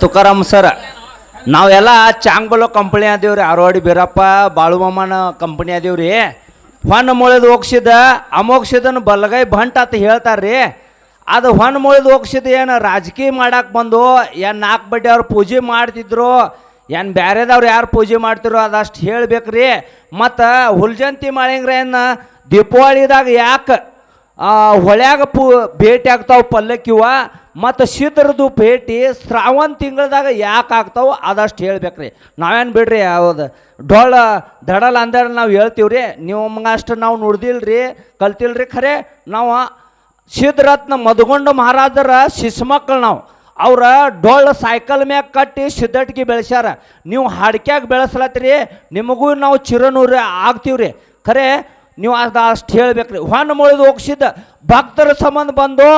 Tukaram sir, ನಾವೆಲ್ಲ Changbalo company ಅದೇವ್ರಿ ಆರೋಡಿ ಬೀರಪ್ಪ ಬಾಳುಮಮ್ಮನ ಕಂಪ್ನಿ ಅದೇವ್ರಿ. ಹೊನ್ನ ಮುಳಿದು ಹೋಗ್ಸಿದ ಅಮೋಕ್ಷದನ್ ಬಲಗೈ ಬಂಟ್ ಅಂತ ಹೇಳ್ತಾರ್ರಿ. ಅದು ಹೊನ್ನ ಮುಳಿದು ಹೋಗ್ಸಿದ ಏನು ರಾಜಕೀಯ ಮಾಡಕ್ಕೆ ಬಂದು, ಏನು ನಾಲ್ಕು ಬಡ್ಡಿ ಅವ್ರು ಪೂಜೆ ಮಾಡ್ತಿದ್ರು, ಏನು ಬ್ಯಾರೆದವ್ರು ಯಾರು ಪೂಜೆ ಮಾಡ್ತಿರೋ ಅದಷ್ಟು ಹೇಳ್ಬೇಕ್ರಿ. ಮತ್ತು ಹುಲ್ಜಂತಿ ಮಾಡಿಂಗ್ರೆ ಏನು ದೀಪಾವಳಿದಾಗ ಯಾಕೆ ಹೊಳ್ಯಾಗ ಪೂ ಭೇಟಿ ಆಗ್ತಾವ ಪಲ್ಲಕ್ಕಿವ ಮತ್ತು ಸಿದ್ರದು ಭೇಟಿ ಶ್ರಾವಣ ತಿಂಗಳದಾಗ ಯಾಕೆ ಆಗ್ತಾವೆ ಅದಷ್ಟು ಹೇಳ್ಬೇಕ್ರಿ. ನಾವೇನು ಬಿಡ್ರಿ, ಯಾವುದು ಡೊಳ್ಳ ದಡಲ್ ಅಂದ್ರೆ ನಾವು ಹೇಳ್ತೀವ್ರಿ. ನೀವು ಅಷ್ಟು ನಾವು ನುಡ್ದಿಲ್ರಿ, ಕಲ್ತಿಲ್ರಿ ಖರೆ. ನಾವು ಸಿದ್ಧರತ್ನ ಮಧುಗೊಂಡ ಮಹಾರಾಜರ ಶಿಶುಮಕ್ಕಳು ನಾವು. ಅವರ ಡೊಳ್ಳ ಸೈಕಲ್ ಮ್ಯಾಗ ಕಟ್ಟಿ ಸಿದ್ಧಟ್ಗೆ ಬೆಳೆಸ್ಯಾರ. ನೀವು ಹಾಡ್ಕ್ಯಾಗ ಬೆಳೆಸ್ಲತ್ತೀರಿ ನಿಮಗೂ ನಾವು ಚಿರನೂರು ರೀ ಖರೆ, ನೀವು ಅದು ಅಷ್ಟು ಹೇಳ್ಬೇಕ್ರಿ. ಹೊನ್ನ ಮುಳಿದು ಹೋಗ್ಸಿದ್ದ ಭಕ್ತರ ಸಂಬಂಧ ಬಂದು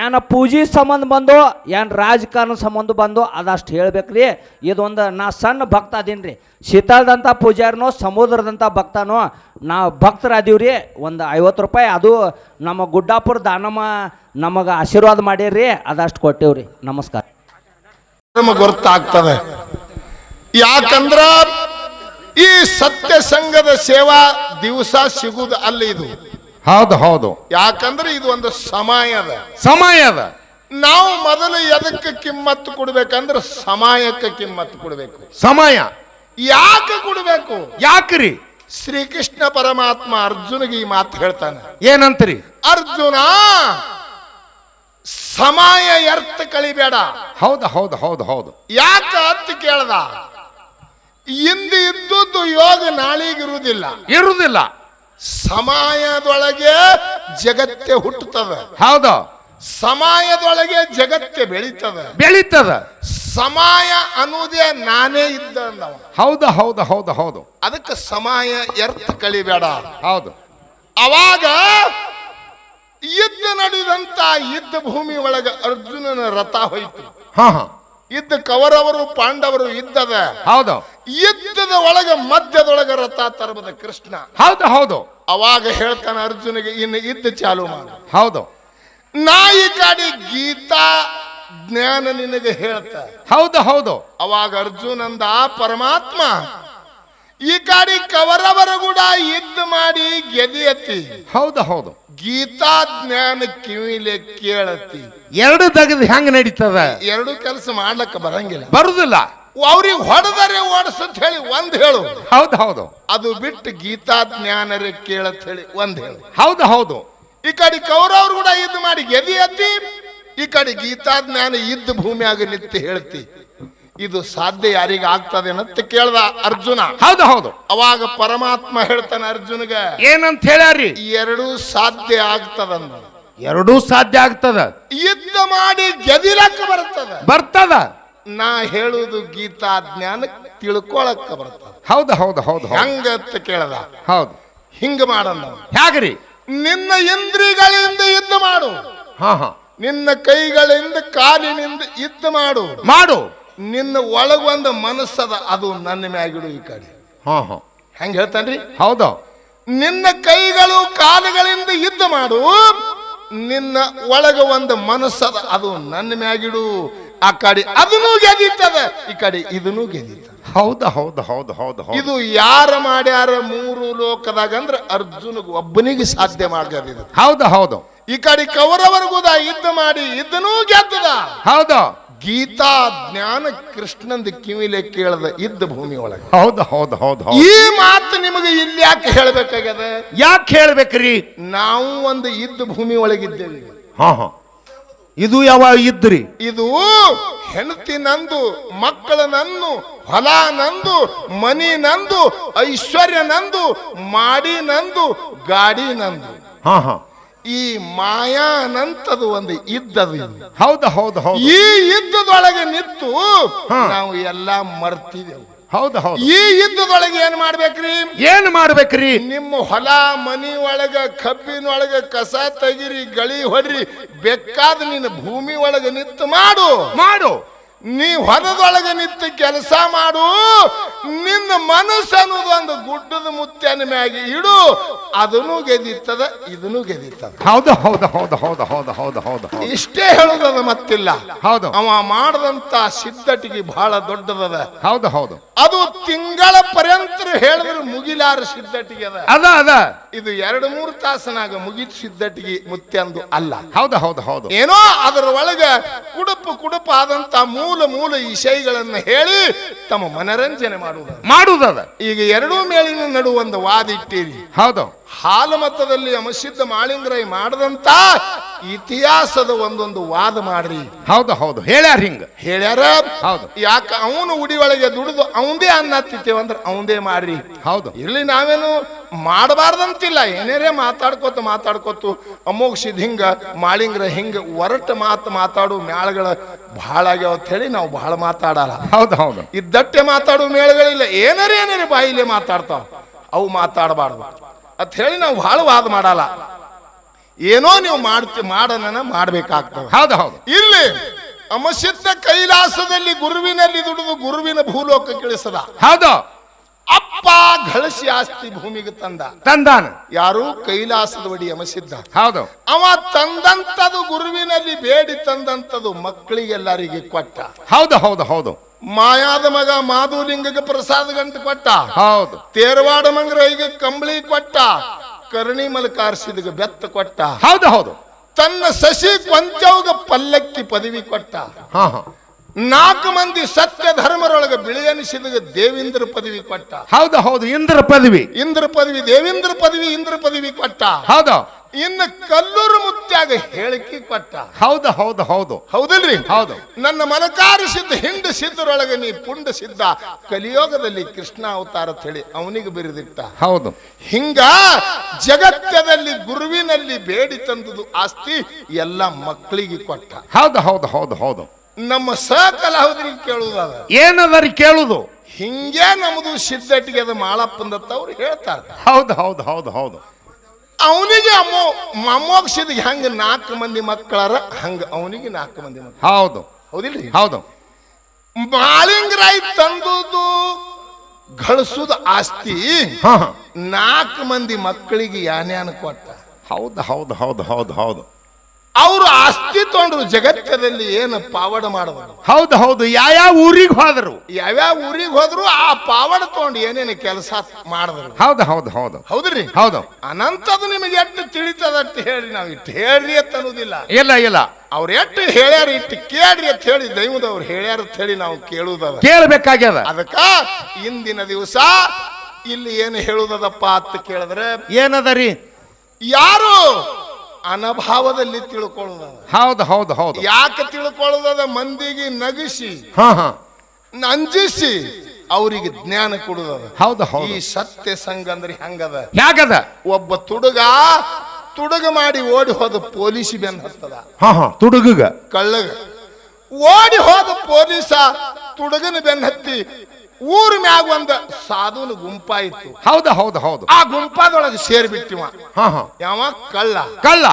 ಏನ ಪೂಜೆ ಸಂಬಂಧ ಬಂದು, ಏನು ರಾಜಕಾರಣ ಸಂಬಂಧ ಬಂದು, ಅದಷ್ಟು ಹೇಳ್ಬೇಕ್ರಿ. ಇದೊಂದು ನಾ ಸಣ್ಣ ಭಕ್ತ ಅದೀನಿ ರೀ ಶೀತಳದಂಥ ಪೂಜಾರಿನೋ ಸಮುದ್ರದಂಥ ಭಕ್ತನೋ ನಾವು ಭಕ್ತರ ಅದೀವ್ರಿ ಒಂದು ಐವತ್ತು ರೂಪಾಯಿ, ಅದು ನಮ್ಮ ಗುಡ್ಡಾಪುರ ದಾನಮ್ಮ ನಮಗೆ ಆಶೀರ್ವಾದ ಮಾಡೀರಿ ಅದಷ್ಟು ಕೊಟ್ಟೇವ್ರಿ. ನಮಸ್ಕಾರ. ನಮಗೆ ಗೊತ್ತಾಗ್ತದೆ. ಯಾಕಂದ್ರ ಈ ಸತ್ಯ ಸಂಘದ ಸೇವಾ ದಿವಸ ಸಿಗುದು ಅಲ್ಲಿ ಇದು. ಹೌದು ಹೌದು. ಯಾಕಂದ್ರೆ ಇದು ಒಂದು ಸಮಯದ ಸಮಯ ಅದ. ನಾವು ಮೊದಲು ಎದಕ್ಕೆ ಕಿಮ್ಮತ್ತು ಕೊಡ್ಬೇಕಂದ್ರೆ ಸಮಯಕ್ಕೆ ಕಿಮ್ಮತ್ತು ಕೊಡ್ಬೇಕು. ಸಮಯ. ಯಾಕೆ ಕೊಡ್ಬೇಕು? ಯಾಕ್ರಿ? ಶ್ರೀಕೃಷ್ಣ ಪರಮಾತ್ಮ ಅರ್ಜುನಿಗೆ ಈ ಮಾತು ಹೇಳ್ತಾನೆ. ಏನಂತರಿ? ಅರ್ಜುನ ಸಮಯ ಎರ್ತ ಕಳಿಬೇಡ ಹೌದು ಹೌದು ಹೌದು ಹೌದು. ಯಾಕೆ ಅಂತ ಕೇಳ್ದ? ಇಂದು ಇದ್ದದ್ದು ಯೋಗ ನಾಳಿಗಿರುವುದಿಲ್ಲ ಇರುವುದಿಲ್ಲ. ಸಮಯದೊಳಗೆ ಜಗತ್ತೆ ಹುಟ್ಟುತ್ತದೆ ಹೌದು. ಸಮಯದೊಳಗೆ ಜಗತ್ತೇ ಬೆಳೀತದ ಬೆಳೀತದ ಸಮಯ ಅನ್ನೋದೇ ನಾನೇ ಇದ್ದ ಅಂದವ. ಹೌದು ಹೌದು ಹೌದು ಹೌದು. ಅದಕ್ಕೆ ಸಮಯ ಎರ್ಥ ಕಳಿಬೇಡ ಹೌದು. ಅವಾಗ ಯುದ್ಧ ನಡೆದಂತ ಯುದ್ಧ ಭೂಮಿ ಒಳಗೆ ಅರ್ಜುನನ ರಥ ಹೋಯ್ತು. ಹಾ ಹಾ. ಇದ್ದ ಕವರವರು ಪಾಂಡವರು ಇದ್ದದ. ಹೌದು. ಇದ್ದದ ಒಳಗ ಮಧ್ಯದೊಳಗ ರಥ ತರಬದ ಕೃಷ್ಣ. ಹೌದು ಹೌದು. ಅವಾಗ ಹೇಳ್ತಾನೆ ಅರ್ಜುನಿಗೆ ಇನ್ನು ಇದ್ದ ಚಾಲು ಮಾಡ. ಹೌದು. ನಾಯಿ ಈ ಕಾಡಿ ಗೀತಾ ಜ್ಞಾನ ನಿನಗೆ ಹೇಳ್ತ. ಹೌದು ಹೌದು. ಅವಾಗ ಅರ್ಜುನಂದ ಪರಮಾತ್ಮ ಈ ಕಾಡಿ ಕವರವರ ಕೂಡ ಇದ್ದು ಮಾಡಿ ಗೆದಿಯತಿ. ಹೌದು ಹೌದು. ಗೀತಾ ಜ್ಞಾನ ಕಿವಿಲೆ ಕೇಳತಿ. ಎರಡು ತೆಗೆದು ಹೆಂಗ್ ನಡೀತದ? ಎರಡು ಕೆಲಸ ಮಾಡ್ಲಕ್ಕ ಬರಂಗಿಲ್ಲ. ಬರುದಿಲ್ಲ. ಅವ್ರಿಗೆ ಹೊಡೆದರೆ ಓಡಿಸತ್ ಹೇಳಿ ಒಂದ್ ಹೇಳು. ಹೌದು ಹೌದು. ಅದು ಬಿಟ್ಟು ಗೀತಾ ಜ್ಞಾನರೇ ಕೇಳತ್ ಹೇಳಿ ಒಂದ್ ಹೇಳು. ಹೌದು ಹೌದು. ಈ ಕಡೆ ಕೌರವ್ರು ಕೂಡ ಇದ್ ಮಾಡಿ ಗೆದಿ ಎತ್ತಿ ಈ ಕಡೆ ಗೀತಾ ಜ್ಞಾನ ಇದ್ದ ಭೂಮಿಯಾಗ ನಿತ್ಯ ಹೇಳ್ತಿ. ಇದು ಸಾಧ್ಯ ಯಾರಿಗ ಆಗ್ತದೆ ಅಂತ ಕೇಳ್ದ ಅರ್ಜುನ. ಹೌದು ಹೌದು. ಅವಾಗ ಪರಮಾತ್ಮ ಹೇಳ್ತಾನೆ ಅರ್ಜುನ್ಗ ಏನಂತ ಹೇಳ್ಯಾರಿ ಎರಡೂ ಸಾಧ್ಯ ಆಗ್ತದಂದ ಎರಡೂ ಸಾಧ್ಯ ಆಗ್ತದ? ಯುದ್ಧ ಮಾಡಿ ಗೆದಿಲಕ್ಕ ಬರ್ತದ. ಬರ್ತದ? ನಾ ಹೇಳುದು ಗೀತಾ ಜ್ಞಾನ ತಿಳ್ಕೊಳಕ್ಕ ಬರ್ತದ. ಹೌದು ಹೌದು ಹೌದು ಹಂಗ ಅಂತ ಕೇಳ್ದ. ಹೌದು. ಹಿಂಗ ಮಾಡಂದ ಹೇಗ್ರಿ ನಿನ್ನ ಇಂದ್ರಿಗಳಿಂದ ಯುದ್ಧ ಮಾಡು. ಹಾ ಹಾ. ನಿನ್ನ ಕೈಗಳಿಂದ ಕಾಲಿನಿಂದ ಯುದ್ಧ ಮಾಡು. ಮಾಡು. ನಿನ್ನ ಒಳಗೊಂದು ಮನಸ್ಸದ ಅದು ನನ್ನ ಮ್ಯಾಗಿಡು ಈ ಕಡೆ. ಹಾ ಹಾ. ಹೆಂಗೆ ಹೇಳ್ತಾನ್ರಿ? ಹೌದು? ನಿನ್ನ ಕೈಗಳು ಕಾಲುಗಳಿಂದ ಯುದ್ಧ ಮಾಡು ನಿನ್ನ ಒಳಗ ಒಂದು ಮನಸ್ಸದ ಅದು ನನ್ನ ಮ್ಯಾಗಿಡು. ಆ ಕಡೆ ಅದನ್ನು ಗೆದೀತದ ಈ ಕಡೆ ಇದನ್ನು ಗೆದೀತದ. ಹೌದು ಹೌದು ಹೌದು ಹೌದು ಇದು ಯಾರ ಮಾಡ್ಯಾರ ಮೂರು ಲೋಕದಾಗ ಅಂದ್ರೆ ಅರ್ಜುನಗ ಒಬ್ಬನಿಗೆ ಸಾಧ್ಯ ಮಾಡ್ಗದಿದ ಹೌದು ಹೌದು. ಈ ಕಡೆ ಕೌರವರ್ಗುದ ಯುದ್ಧ ಮಾಡಿ ಇದನ್ನೂ ಗೆದ್ದದ. ಹೌದು? ಗೀತಾ ಜ್ಞಾನ ಕೃಷ್ಣಂದ ಕಿವಿಲೆ ಕೇಳದ ಇದ್ದ ಭೂಮಿ ಒಳಗೆ. ಹೌದು ಹೌದು ಹೌದು ಹೌದು. ಈ ಮಾತು ನಿಮಗೆ ಇಲ್ಲಿ ಯಾಕೆ ಹೇಳ್ಬೇಕಾಗ್ಯದ? ಯಾಕೆ ಹೇಳ್ಬೇಕ್ರಿ? ನಾವು ಒಂದು ಇದ್ದ ಭೂಮಿ ಒಳಗಿದ್ದೇವೆ. ಹಾ ಹಾ. ಇದು ಯಾವ ಇದ್ರಿ? ಇದು ಹೆಂಡತಿ ನಂದು ಮಕ್ಕಳ ನಂದು ಹೊಲ ನಂದು ಮನಿ ನಂದು ಐಶ್ವರ್ಯ ನಂದು ಮಾಡಿ ನಂದು ಗಾಡಿ ನಂದು. ಹಾ ಹಾ. ಈ ಮಾಯಾನಂತದು ಒಂದು ಇದ್ದದು ಹೌದು ಹೌದು ಹೌದು. ಈ ಇದ್ದದೊಳಗೆ ನಿಂತು. ನಾವು ಎಲ್ಲ ಮರ್ತಿದೆವು. ಹೌದು ಹೌದು. ಈ ಇದ್ದದೊಳಗೆ ಏನ್ ಮಾಡ್ಬೇಕ್ರಿ? ಏನ್ ಮಾಡ್ಬೇಕ್ರಿ? ನಿಮ್ಮ ಹೊಲ ಮನಿ ಒಳಗ ಕಬ್ಬಿನೊಳಗ ಕಸ ತೆಗಿರಿ ಗಳಿ ಹೊಡ್ರಿ ಬೇಕಾದ ನಿನ್ನ ಭೂಮಿ ಒಳಗ ನಿಂತು ಮಾಡು. ಮಾಡು. ನೀ ಹೊರದೊಳಗೆ ನಿಂತು ಕೆಲಸ ಮಾಡು ನಿನ್ನ ಮನಸ್ಸು ಅನ್ನೋದೊಂದು ಗುಡ್ಡದ ಮುತ್ತನ ಮ್ಯಾಗೆ ಇಡು ಅದನ್ನು ಗೆದಿತ್ತದ ಇದನ್ನು ಗೆದಿತ್ತದ. ಹೌದು ಹೌದು ಹೌದು ಹೌದು ಹೌದು ಹೌದು ಹೌದು ಇಷ್ಟೇ ಹೇಳುದದ ಮತ್ತಿಲ್ಲ. ಹೌದು. ಅವ ಮಾಡದಂತ ಸಿದ್ಧಟಿಗೆ ಬಹಳ ದೊಡ್ಡದದ. ಹೌದು ಹೌದು. ಅದು ತಿಂಗಳ ಪರ್ಯಂತ ಹೇಳಿದ್ರೆ ಮುಗಿಲಾರ ಸಿದ್ಧಟಿಗೆ ಅದ. ಅದ ಅದ. ಇದು ಎರಡು ಮೂರು ತಾಸನಾಗ ಮುಗಿದ ಸಿದ್ಧಟಿಗೆ ಮುತ್ಯಂದು ಅಲ್ಲ. ಹೌದು ಹೌದು ಹೌದು. ಏನೋ ಅದರ ಒಳಗೆ ಕುಡುಪು ಕುಡುಪು ಆದಂತ ಮೂಲ ಮೂಲ ವಿಷಯಗಳನ್ನ ಹೇಳಿ ತಮ್ಮ ಮನರಂಜನೆ ಮಾಡುವುದು. ಮಾಡುವುದದ ಈಗ ಎರಡೂ ಮೇಲಿನ ನಡುವೆ ಒಂದು ವಾದ ಇಟ್ಟಿರಿ. ಹೌದು. ಹಾಲು ಮತದಲ್ಲಿ ಅಮಸಿದ್ಧ ಮಾಳಿಂಗ್ರೈ ಮಾಡದಂತ ಇತಿಹಾಸದ ಒಂದೊಂದು ವಾದ ಮಾಡ್ರಿ. ಹೌದು ಹೌದು. ಹೇಳ್ಯಾರ ಹಿಂಗ. ಹೇಳ್ಯಾರ? ಹೌದು. ಯಾಕ ಅವನು ಉಡಿ ಒಳಗೆ ದುಡಿದು ಅವಂದೇ ಅನ್ನ ಹತ್ತಿತ್ತೇವ ಅಂದ್ರೆ ಅವಂದೇ ಮಾಡ್ರಿ. ಹೌದು. ಇರ್ಲಿ ನಾವೇನು ಮಾಡಬಾರ್ದಂತಿಲ್ಲ. ಏನೇರೇ ಮಾತಾಡ್ಕೋತ ಮಾತಾಡ್ಕೋತು ಅಮೋಘಸಿದ್ ಹಿಂಗ ಮಾಳಿಂಗ್ರ ಹಿಂಗ ಒರಟ ಮಾತು ಮಾತಾಡು ಮ್ಯಾಳಗಳ ಬಹಳ ಆಗ್ಯಾವ ಅಂತ ಹೇಳಿ ನಾವು ಬಹಳ ಮಾತಾಡಲ್ಲ. ಹೌದು ಹೌದು. ಇದ್ದಟ್ಟೆ ಮಾತಾಡು ಮೇಳಗಳಿಲ್ಲ ಏನಾರೇ ಏನಾರೇ ಬಾಯಿಲೆ ಮಾತಾಡ್ತಾವ. ಅವು ಮಾತಾಡಬಾರ್ದು. ಅಂತ ಹೇಳಿ ನಾವು ಬಹಳ ವಾದ ಮಾಡಲ್ಲ. ಏನೋ ನೀವು ಮಾಡ್ತಿ ಮಾಡನ ಮಾಡಬೇಕಾಗ್ತದೆ. ಹೌದು ಹೌದು. ಇಲ್ಲಿ ಅಮಸಿದ್ಧ ಕೈಲಾಸದಲ್ಲಿ ಗುರುವಿನಲ್ಲಿ ದುಡಿದು ಗುರುವಿನ ಭೂಲೋಕ ಕಿಳಿಸದ ಹೌದು. ಅಪ್ಪ ಘಳಸಿ ಆಸ್ತಿ ಭೂಮಿಗೆ ತಂದ. ತಂದಾನ. ಯಾರು? ಕೈಲಾಸದ ಒಡಿ ಅಮಸಿದ್ಧ ಹೌದು. ಅವ ತಂದಂತದು ಗುರುವಿನಲ್ಲಿ ಬೇಡಿ ತಂದಂತದು ಮಕ್ಕಳಿಗೆಲ್ಲರಿಗೆ ಕೊಟ್ಟ. ಹೌದು ಹೌದು ಹೌದು. ಮಾಯಾದ ಮಗ ಮಾಧುಲಿಂಗಕ್ಕೆ ಪ್ರಸಾದ ಗಂಟು ಕೊಟ್ಟ. ಹೌದು. ತೇರವಾಡ ಮಂಗ್ರೈಗೆ ಕಂಬಳಿ ಕೊಟ್ಟ. ಕರ್ಣಿ ಮಲಕಾರ್ಸಿದ್ಗೆ ಬೆತ್ತ ಕೊಟ್ಟ. ಹೌದು ಹೌದು. ತನ್ನ ಸಸಿ ಕೊಂಚೌಗ ಪಲ್ಲಕ್ಕಿ ಪದವಿ ಕೊಟ್ಟ. ಹಾ ಹಾ. ನಾಲ್ಕು ಮಂದಿ ಸತ್ಯ ಧರ್ಮರೊಳಗೆ ಬಿಳಿಯನಿಸಿದ ದೇವೇಂದ್ರ ಪದವಿ ಕೊಟ್ಟ. ಹೌದು ಹೌದು. ಇಂದ್ರ ಪದವಿ. ಇಂದ್ರ ಪದವಿ ದೇವೇಂದ್ರ ಪದವಿ ಇಂದ್ರ ಪದವಿ ಕೊಟ್ಟ. ಹೌದು. ಇನ್ನು ಕಲ್ಲೂರು ಮುತ್ಯಾಗ ಹೇಳಿಕೆ ಕೊಟ್ಟ. ಹೌದು ಹೌದು ಹೌದು. ಹೌದಲ್ರಿ? ಹೌದು. ನನ್ನ ಮನಕಾರ ಸಿದ್ಧ ಹಿಂಡ ಸಿದ್ಧರೊಳಗೆ ನೀ ಪುಂಡ ಸಿದ್ಧ. ಕಲಿಯೋಗದಲ್ಲಿ ಕೃಷ್ಣ ಅವತಾರ ಅಂತ ಹೇಳಿ ಅವನಿಗೆ ಬಿರಿದಿಟ್ಟ. ಹೌದು. ಹಿಂಗ ಜಗತ್ತದಲ್ಲಿ ಗುರುವಿನಲ್ಲಿ ಬೇಡಿ ತಂದುದು ಆಸ್ತಿ ಎಲ್ಲ ಮಕ್ಕಳಿಗೆ ಕೊಟ್ಟ. ಹೌದು ಹೌದು ಹೌದು ಹೌದು. ನಮ್ಮ ಸಕಲಾಹುದ್ರಿಗೆ ಕೇಳುವುದಾದ ಏನದರಿ ಕೇಳುದು? ಹಿಂಗೆ ನಮ್ದು ಸಿದ್ಧಟಿಗೆ ಅದು ಮಾಳಪ್ಪಂದತ್ತ ಅವ್ರು ಹೇಳ್ತಾರೆ. ಹೌದು ಹೌದು ಹೌದು ಹೌದು. ಅವನಿಗೆ ಅಮ್ಮ ಮೊಮ್ಮೋಕ್ಷದ ಹೆಂಗ ನಾಲ್ಕು ಮಂದಿ ಮಕ್ಕಳಾರ ಹಂಗ ಅವನಿಗೆ ನಾಲ್ಕು ಮಂದಿ ಮಕ್ಕಳು ಹೌದು. ಹೌದಿಲ್ರಿ? ಹೌದು. ಮಾಳಿಂಗರಾಯ್ ತಂದುದು ಗಳಿಸುದ ಆಸ್ತಿ ನಾಲ್ಕು ಮಂದಿ ಮಕ್ಕಳಿಗೆ ಯಾನ್ಯಾನ ಕೊಟ್ಟ? ಹೌದು ಹೌದು ಹೌದು ಹೌದು ಹೌದು. ಅವರು ಆಸ್ತಿ ತಗೊಂಡ್ರು ಜಗತ್ತದಲ್ಲಿ ಏನು ಪಾವಡ ಮಾಡಿದ್ರು ಹೌದು ಹೌದು. ಯಾವ್ಯಾವ ಊರಿಗೆ ಹೋದ್ರು? ಯಾವ್ಯಾವ ಊರಿಗೆ ಹೋದ್ರು ಆ ಪಾವಡ ತಗೊಂಡು ಏನೇನು ಕೆಲಸ ಮಾಡಿದ್ರು? ಹೌದು ಹೌದು ಹೌದು. ಹೌದ್ರಿ? ಹೌದು. ಅನಂತದ ನಿಮಗೆ ಎಷ್ಟು ತಿಳಿತದ ಅಂತ ಹೇಳಿ ನಾವು ಇಟ್ಟು ಹೇಳ್ರಿ ಅಂತ ಅನ್ನೋದಿಲ್ಲ. ಇಲ್ಲ ಇಲ್ಲ. ಅವ್ರು ಎಷ್ಟು ಹೇಳ್ಯಾರ ಇಟ್ಟು ಕೇಳ್ರಿ ಅಂತ ಹೇಳಿ ದೈವದವ್ರು ಹೇಳ್ಯಾರ ಅಂತ ಹೇಳಿ ನಾವು ಕೇಳುವುದ ಕೇಳಬೇಕಾಗ್ಯದ. ಅದಕ್ಕ ಇಂದಿನ ದಿವಸ ಇಲ್ಲಿ ಏನು ಹೇಳುದದಪ್ಪ ಅಂತ ಕೇಳಿದ್ರೆ ಏನದರಿ ಯಾರು ಅನಭಾವದಲ್ಲಿ ತಿಳ್ಕೊಳ್ಳೋದ ಹೌದು ಹೌದು ಹೌದು. ಯಾಕೆ ತಿಳ್ಕೊಳ್ಳೋದ? ಮಂದಿಗೆ ನಗಿಸಿ ಹಾ ಹಾ. ನಂಜಿಸಿ ಅವರಿಗೆ ಜ್ಞಾನ ಕೊಡುದದ. ಹೌದು ಈ ಹೌದು ಸತ್ಯ ಸಂಘ ಅಂದ್ರೆ ಹೆಂಗದ? ಯಾಕದ? ಒಬ್ಬ ತುಡುಗ ತುಡುಗ ಮಾಡಿ ಓಡಿ ಹೋದ ಪೊಲೀಸ್ ಬೆನ್ ಹತ್ತದ. ಹಾ ಹಾ. ತುಡುಗಗ. ಕಳ್ಳಗ. ಓಡಿ ಹೋದ ಪೊಲೀಸ ತುಡುಗನ ಬೆನ್ ಹತ್ತಿ ಊರ ಮ್ಯಾಗ ಒಂದ ಸಾಧುನ ಗುಂಪಾಯಿತು ಹೌದು ಹೌದು ಹೌದು. ಆ ಗುಂಪಾದೊಳಗೆ ಸೇರ್ಬಿಟ್ಟಿವ. ಹಾ ಹಾ. ಯಾವ? ಕಳ್ಳ. ಕಳ್ಳ.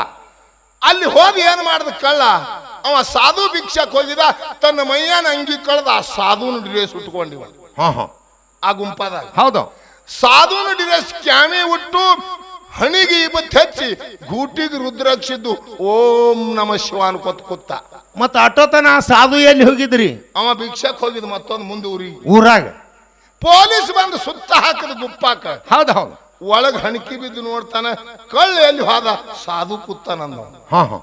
ಅಲ್ಲಿ ಹೋಗಿ ಏನ್ ಮಾಡ್ದ ಕಳ್ಳ? ಅವ ಸಾಧು ಭಿಕ್ಷಕ್ ಹೋಗಿದ ತನ್ನ ಮೈಯಾನ ಅಂಗಿ ಕಳ್ದ ಆ ಸಾಧುನ ಡ್ರೆಸ್ ಉಟ್ಕೊಂಡಿವ. ಹಾ ಹಾ. ಆ ಗುಂಪಾದಾಗ. ಹೌದು. ಸಾಧುನ ಡ್ರೆಸ್ ಕ್ಯಾಮೆ ಉಟ್ಟು ಹಣಿಗೆ ಇವತ್ತು ಹಚ್ಚಿ ಗೂಟಿಗೆ ರುದ್ರಕ್ಷಿದ್ದು ಓಂ ನಮ ಶಿವ ಅನ್ಕೊತ್ ಕೂತ ಮತ್ತ ಅಟೋತನ ಆ ಸಾಧು ಎಲ್ಲಿ ಹೋಗಿದ್ರಿ? ಅವ ಭಿಕ್ಷಕ್ ಹೋಗಿದ್ ಮತ್ತೊಂದು ಮುಂದೆ ಊರಿ ಊರಾಗ? ಪೊಲೀಸ್ ಬಂದು ಸುತ್ತ ಹಾಕಿದ ಗುಪ್ಪಾಕ. ಹೌದು ಹೌದು. ಒಳಗ್ ಹಣಕಿ ಬಿದ್ದು ನೋಡ್ತಾನ ಕಳ್ಳ ಎಲ್ಲಿ ಹೋದ? ಸಾಧು ಕೂತಾನಂದ ಹಾ ಹಾ.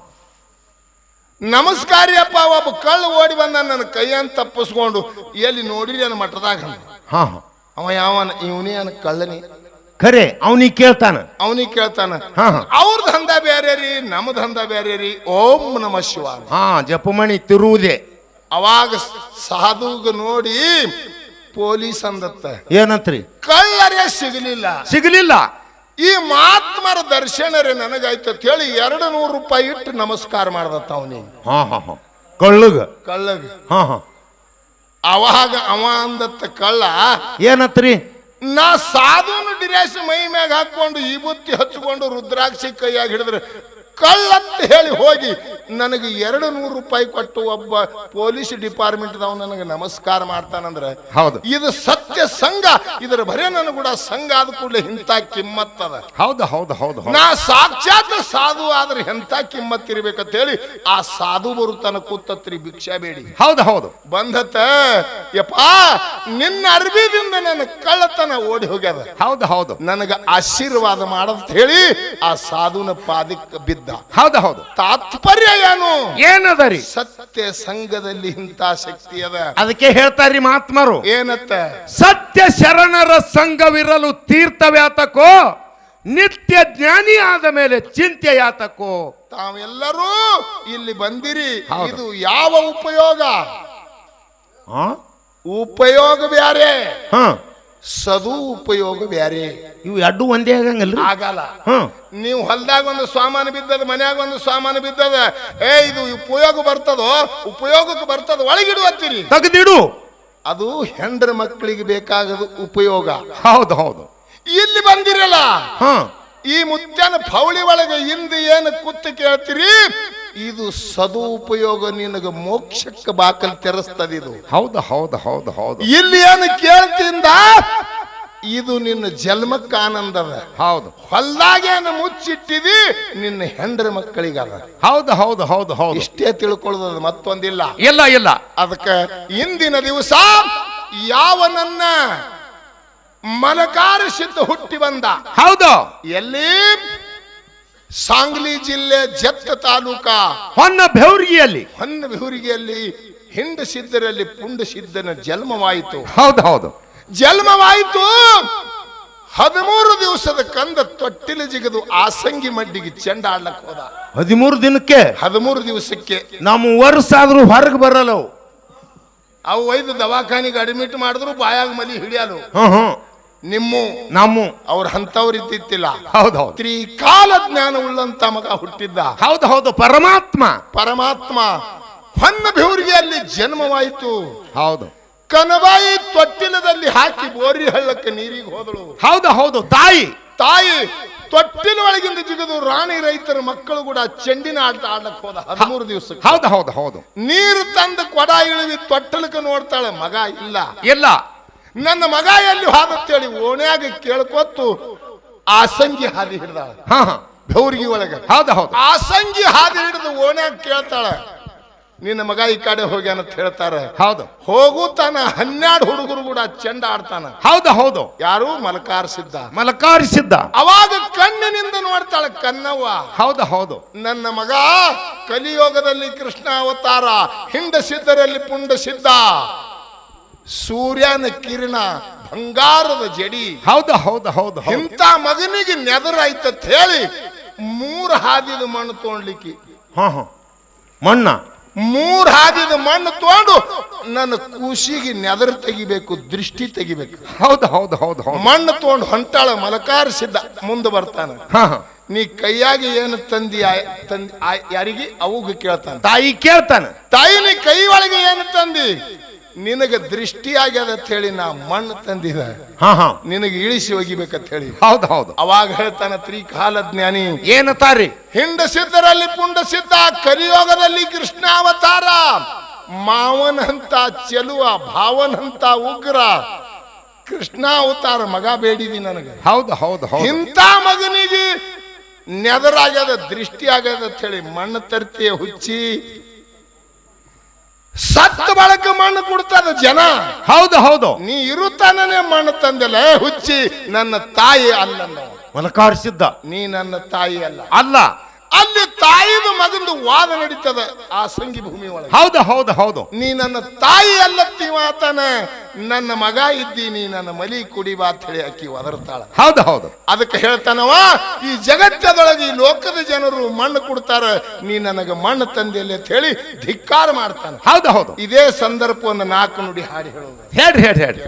ನಮಸ್ಕಾರಿಯಪ್ಪ ಒಬ್ಬ ಕಳ್ಳ ಓಡಿ ಬಂದ ನನ್ನ ಕೈಯನ್ನು ತಪ್ಪಿಸ್ಕೊಂಡು ಎಲ್ಲಿ ನೋಡಿರಿ ನನ್ನ ಮಠದಾಗ ಹಾ ಅವ ಯಾವನ ಇವನೇ ಅನ್ನ ಕಳ್ಳನಿ. ಖರೆ ಅವನಿಗೆ ಕೇಳ್ತಾನ. ಅವನಿಗೆ ಕೇಳ್ತಾನ. ಹಾ ಹಾ. ಅವ್ರ ದಂಧ ಬೇರೆ ರೀ ನಮ್ಮ ದಂಧ ಬೇರೆ ರೀ ಓಂ ನಮ ಶಿವ ಹಾ ಜಪಮಣಿ ತಿರುವುದೇ. ಅವಾಗ ಸಾಧುಗ ನೋಡಿ ಪೊಲೀಸ್ ಅಂದತ್ತ. ಏನಂತ್ರಿ? ಕಳ್ಳರೇ ಸಿಗಲಿಲ್ಲ. ಸಿಗಲಿಲ್ಲ. ಈ ಮಾತ್ಮರ ದರ್ಶನರೇ ನನಗಾಯ್ತು ಅಂತ ಹೇಳಿ ಎರಡು ನೂರು ರೂಪಾಯಿ ಇಟ್ಟು ನಮಸ್ಕಾರ ಮಾಡ್ದತ್ತ ಅವನಿಗೆ. ಹಾ ಹಾ ಹಾ. ಕಳ್ಳಗ. ಕಳ್ಳಗ. ಹಾ ಹಾ. ಅವಾಗ ಅವ ಅಂದತ್ತ ಕಳ್ಳ ಏನತ್ರಿ? ನಾ ಸಾಧು ಡಿರೇಸ್ ಮೈ ಮ್ಯಾಗ ಹಾಕೊಂಡು ಈ ಬುತ್ತಿ ಹಚ್ಕೊಂಡು ರುದ್ರಾಕ್ಷಿ ಕೈಯಾಗಿ ಹಿಡಿದ್ರೆ ಕಳ್ಳತ್ತು ಹೇಳಿ ಹೋಗಿ ನನಗೆ ಎರಡು ನೂರು ರೂಪಾಯಿ ಕೊಟ್ಟು ಒಬ್ಬ ಪೊಲೀಸ್ ಡಿಪಾರ್ಟ್ಮೆಂಟ್ದವ್ ನನಗೆ ನಮಸ್ಕಾರ ಮಾಡ್ತಾನಂದ್ರೆ ಹೌದು. ಇದು ಸತ್ಯ ಸಂಘ. ಇದ್ರ ಬರೇ ನನಗೆ ಕೂಡ ಸಂಘ ಆದ ಕೂಡಲೇ ಇಂಥ ಕಿಮ್ಮತ್ತದ ಹೌದು ಹೌದು ಹೌದು ಹೌದು. ನಾ ಸಾಕ್ಷಾತ್ ಸಾಧು ಆದ್ರೆ ಎಂಥ ಕಿಮ್ಮತ್ ಇರ್ಬೇಕಂತ ಹೇಳಿ ಆ ಸಾಧು ಬರುತ್ತಾನ ಕೂತತ್ರಿ ಭಿಕ್ಷಾ ಬೇಡಿ. ಹೌದು ಹೌದು. ಬಂದತ ಯಪ್ಪ ನಿನ್ನ ಅರ್ಬಿದಿಂದ ನನ್ನ ಕಳ್ಳತನ ಓಡಿ ಹೋಗ್ಯದ. ಹೌದು ಹೌದು. ನನಗೆ ಆಶೀರ್ವಾದ ಮಾಡಂತ ಹೇಳಿ ಆ ಸಾಧುನ ಪಾದಕ್ಕೆ ಬಿದ್ದ ಹೌದು ಹೌದು. ತಾತ್ಪರ್ಯ ಏನು? ಏನದ ರೀ ಸತ್ಯ ಸಂಘದಲ್ಲಿ ಇಂಥ ಶಕ್ತಿ ಅದ. ಅದಕ್ಕೆ ಹೇಳ್ತಾರ್ರಿ ಮಹಾತ್ಮರು. ಏನತ್ತ? ಸತ್ಯ ಶರಣರ ಸಂಘವಿರಲು ತೀರ್ಥವ್ಯಾತಕೋ ನಿತ್ಯ ಜ್ಞಾನಿ ಆದ ಮೇಲೆ ಚಿಂತೆ ಯಾತಕೋ ತಾವೆಲ್ಲರೂ ಇಲ್ಲಿ ಬಂದಿರಿ. ಹೌದು. ಇದು ಯಾವ ಉಪಯೋಗ? ಹಾ ಉಪಯೋಗ ಬ್ಯಾರೆ. ಹಾ. ಸದು ಉಪಯೋಗ ಬ್ಯಾರೆ. ಇವು ಎರಡು ಒಂದೇ ಆಗಂಗಲ್ಲ ಆಗಲ್ಲ. ನೀವು ಹೊಲ್ದಾಗ ಒಂದು ಸಾಮಾನು ಬಿದ್ದದ ಮನ್ಯಾಗ ಒಂದು ಸಾಮಾನು ಬಿದ್ದದ ಏ ಇದು ಉಪಯೋಗ ಬರ್ತದೋ? ಉಪಯೋಗಕ್ಕೆ ಬರ್ತದ ಅಂತೀರಿ. ತೆಗೆದಿಡು. ಅದು ಹೆಂಡ್ರ ಮಕ್ಕಳಿಗೆ ಬೇಕಾಗದು ಉಪಯೋಗ. ಹೌದು ಹೌದು. ಇಲ್ಲಿ ಬಂದಿರಲ್ಲ. ಹಾ. ಈ ಮುತ್ಯನ ಫೌಳಿ ಒಳಗೆ ಹಿಂದೆ ಏನು ಕುತ್ತು ಕೇಳ್ತೀರಿ? ಇದು ಸದುಪಯೋಗ ನಿನಗೆ ಮೋಕ್ಷಕ್ಕೆ ಬಾಕಲ್ ತೆರೆಸ್ತದ ಇದು. ಹೌದು ಹೌದು ಹೌದು ಹೌದು. ಇಲ್ಲಿ ಏನು ಕೇಳ್ತಿಂದ? ಇದು ನಿನ್ನ ಜನ್ಮಕ್ಕೆ ಆನಂದದ. ಹೌದು. ಹೊಲ್ದಾಗೇನು ಮುಚ್ಚಿಟ್ಟಿದಿ? ನಿನ್ನ ಹೆಂಡ್ರ ಮಕ್ಕಳಿಗದ. ಹೌದು ಹೌದು ಹೌದು ಹೌದು. ಇಷ್ಟೇ ತಿಳ್ಕೊಳ್ಳೋದು ಮತ್ತೊಂದಿಲ್ಲ. ಇಲ್ಲ ಇಲ್ಲ. ಅದಕ್ಕೆ ಇಂದಿನ ದಿವಸ ಯಾವನನ್ನ ಮನಕಾರಿಸಿದ್ದು ಹುಟ್ಟಿ ಬಂದ. ಹೌದು. ಎಲ್ಲಿ? ಸಾಂಗ್ಲಿ ಜಿಲ್ಲೆ ಜತ್ತ ತಾಲೂಕಾ. ಹೊನ್ನ ಬೆವರಿಗೆಯಲ್ಲಿ. ಹೊನ್ನ ಬೆವರಿಗೆಯಲ್ಲಿ ಹಿಂಡ ಸಿದ್ಧರಲ್ಲಿ ಪುಂಡ ಸಿದ್ಧನ ಜನ್ಮವಾಯಿತು. ಹೌದು ಹೌದು. ಜನ್ಮವಾಯಿತು. ಹದಿಮೂರು ದಿವಸದ ಕಂದ ತೊಟ್ಟಿಲು ಜಿಗದು ಆಸಂಗಿ ಮಡ್ಡಿಗೆ ಚೆಂಡ ಆಡ್ಲಕ್ ಹೋದ. ಹದಿಮೂರು ದಿನಕ್ಕೆ ಹದಿಮೂರು ದಿವಸಕ್ಕೆ ನಮ್ಮ ವರ್ಷ ಆದ್ರೂ ಹೊರಗೆ ಬರಲ್ಲ ಅವು ಒಯ್ದು ದವಾಖಾನಿಗೆ ಅಡ್ಮಿಟ್ ಮಾಡಿದ್ರು ಬಾಯಾಗ ಮಲಿ ಹಿಡಿಯಲು. ಹ್ಮ್ ಹ್ಮ್. ನಿಮ್ಮ. ನಮ್ಮ. ಅವ್ರ ಹಂತವ್ರು ಇದ್ದಿತ್ತಿಲ್ಲ ಹೌದು ಹೌದು ತ್ರಿಕಾಲ ಜ್ಞಾನ ಉಳ್ಳಂತ ಮಗ ಹುಟ್ಟಿದ್ದ. ಹೌದು ಹೌದು ಪರಮಾತ್ಮ. ಪರಮಾತ್ಮ ಹೊನ್ನ ಬೆವರಿಗೆಯಲ್ಲಿ ಜನ್ಮವಾಯಿತು. ಹೌದು. ಕನವಾಯಿ ತೊಟ್ಟಿಲದಲ್ಲಿ ಹಾಕಿ ಬೋರಿ ಹಳ್ಳಕ್ಕೆ ನೀರಿಗೆ ಹೋದಳು. ಹೌದು ಹೌದು ತಾಯಿ. ತಾಯಿ ತೊಟ್ಟಿನ ಒಳಗಿಂದ ಜಿಗಿದು ರಾಣಿ ರೈತರ ಮಕ್ಕಳು ಕೂಡ ಚೆಂಡಿನ ಆಟ ಆಡಕ್ ಹೋದ ಹದಿಮೂರು ದಿವಸ ಹೌದು ಹೌದು ಹೌದು. ನೀರು ತಂದು ಕೊಡ ಇಳಿವಿ ತೊಟ್ಟಲಕ್ಕೆ ನೋಡ್ತಾಳೆ ಮಗ ಇಲ್ಲ. ಇಲ್ಲ. ನನ್ನ ಮಗ ಎಲ್ಲಿ ಹಾದಂತೇಳಿ ಓಣ್ಯಾಗ ಕೇಳ್ಕೊತ್ತು ಆಸಂಗಿ ಹಾದಿ ಹಿಡ್ದಾಳ. ಹಾ ಹಾ. ಒಳಗ. ಹೌದು ಹೌದು. ಆಸಂಗಿ ಹಾದಿ ಹಿಡಿದು ಓಣ್ಯಾಗ ಕೇಳ್ತಾಳ. ನಿನ್ನ ಮಗ ಈ ಕಡೆ ಹೋಗ್ಯಾನ ಅಂತ ಹೇಳ್ತಾರೆ. ಹೌದು. ಹೋಗುತ್ತಾನ ಹನ್ನೆರಡು ಹುಡುಗರು ಕೂಡ ಚೆಂಡ ಆಡ್ತಾನ. ಹೌದು ಹೌದು. ಯಾರು ಮಲಕಾರಿಸಿದ್ದ. ಮಲಕಾರಿಸಿದ್ದ. ಅವಾಗ ಕಣ್ಣಿನಿಂದ ನೋಡ್ತಾಳೆ ಕನ್ನವ್ವ. ಹೌದು ಹೌದು. ನನ್ನ ಮಗ ಕಲಿಯೋಗದಲ್ಲಿ ಕೃಷ್ಣ ಅವತಾರ ಹಿಂಡ ಸಿದ್ಧರಲ್ಲಿ ಪುಂಡ ಸಿದ್ಧ ಸೂರ್ಯನ ಕಿರಣ ಬಂಗಾರದ ಜಡಿ. ಹೌದು ಹೌದು ಹೌದು ಇಂತ ಇಂಥ ಮಗನಿಗೆ ನೆದರಾಯ್ತತ್ ಹೇಳಿ ಮೂರು ಹಾದಿದ ಮಣ್ಣು ತೊಗೊಂಡ್ಲಿಕ್ಕೆ ಹಾ ಹಾ. ಮಣ್ಣ. ಮೂರು ಹಾದಿದ ಮಣ್ಣು ತಗೊಂಡು ನನ್ನ ಕೂಸಿಗೆ ನೆದರ್ ತೆಗಿಬೇಕು ದೃಷ್ಟಿ ತೆಗಿಬೇಕು. ಹೌದು ಹೌದು ಹೌದು ಹೌದು. ಮಣ್ಣು ತಗೊಂಡು ಹೊಂಟಾಳ ಮಲಕಾರಿಸಿದ್ದ ಮುಂದೆ ಬರ್ತಾನೆ. ಹಾ ಹಾ. ನೀ ಕೈಯಾಗಿ ಏನು ತಂದಿ ತಂದಿ ಯಾರಿಗೆ? ಅವಾಗ ಕೇಳ್ತಾನೆ. ತಾಯಿ ಕೇಳ್ತಾನೆ. ತಾಯಿ ನೀ ಕೈ ಒಳಗೆ ಏನು ತಂದಿ? ನಿನಗೆ ದೃಷ್ಟಿ ಆಗ್ಯದ ಅಂತ ಹೇಳಿ ನಾ ಮಣ್ಣು ತಂದಿದ. ಹಾ ಹಾ. ನಿನಗೆ ಇಳಿಸಿ ಒಗಿಬೇಕಂತ ಹೇಳಿ. ಹೌದು ಹೌದು. ಅವಾಗ ಹೇಳ್ತಾನ ತ್ರಿಕಾಲ ಜ್ಞಾನಿ. ಏನತಾರಿ ಹಿಂಡ ಸಿದ್ಧರಲ್ಲಿ ಪುಂಡ ಸಿದ್ಧ ಕಲಿಯೋಗದಲ್ಲಿ ಕೃಷ್ಣ ಅವತಾರ ಮಾವನಂತ ಚೆಲುವ ಭಾವನಂತ ಉಗ್ರ. ಕೃಷ್ಣ ಅವತಾರ ಮಗ ಬೇಡಿದಿ ನನಗೆ. ಹೌದು ಹೌದು ಹೌದು. ಇಂಥ ಮಗನಿಗೆ ನೆದರಾಗ್ಯದ ದೃಷ್ಟಿ ಆಗ್ಯದ ಅಂತ ಹೇಳಿ ಮಣ್ಣು ತರ್ತಿಯ ಹುಚ್ಚಿ. ಸತ್ತ ಬಳಕ ಮಣ್ಣು ಕೊಡ್ತದ ಜನ. ಹೌದು ಹೌದು. ನೀ ಇರುತ್ತಾನೇ ಮಣ್ಣು ತಂದೆಲ್ಲ ಹುಚ್ಚಿ ನನ್ನ ತಾಯಿ ಅಲ್ಲ. ಮಲಕಾರಿಸಿದ್ದ. ನೀ ನನ್ನ ತಾಯಿ ಅಲ್ಲ. ಅಲ್ಲ. ಅಲ್ಲಿ ತಾಯಿದ ಮಗಂದು ವಾದ ನಡೀತದ. ಆ ಸಂಗಿ ಭೂಮಿ ಒಳಗೆ. ಹೌದು ಹೌದು ಹೌದು. ನೀ ನನ್ನ ತಾಯಿ ಅಲ್ಲತ್ತಿ ಮಾತನ. ನನ್ನ ಮಗ ಇದ್ದಿ ನೀ ನನ್ನ ಮಲಿ ಕುಡಿಬಾ ಅಂತ ಹೇಳಿ ಅಕ್ಕಿ ಒದರ್ತಾಳ. ಹೌದು ಹೌದು. ಅದಕ್ಕೆ ಹೇಳ್ತಾನವ ಈ ಜಗತ್ತದೊಳಗೆ ಈ ಲೋಕದ ಜನರು ಮಣ್ಣು ಕೊಡ್ತಾರ ನೀ ನನಗೆ ಮಣ್ಣು ತಂದಿಲ್ಲ ಅಂತ ಹೇಳಿ ಧಿಕ್ಕಾರ ಮಾಡ್ತಾನೆ. ಹೌದು ಹೌದು. ಇದೇ ಸಂದರ್ಭವನ್ನು ನಾಲ್ಕು ನುಡಿ ಹಾಡಿ ಹೇಳೋದು ಹೇಳ್ರಿ ಹೇಳ್ರಿ ಹೇಳ್ರಿ.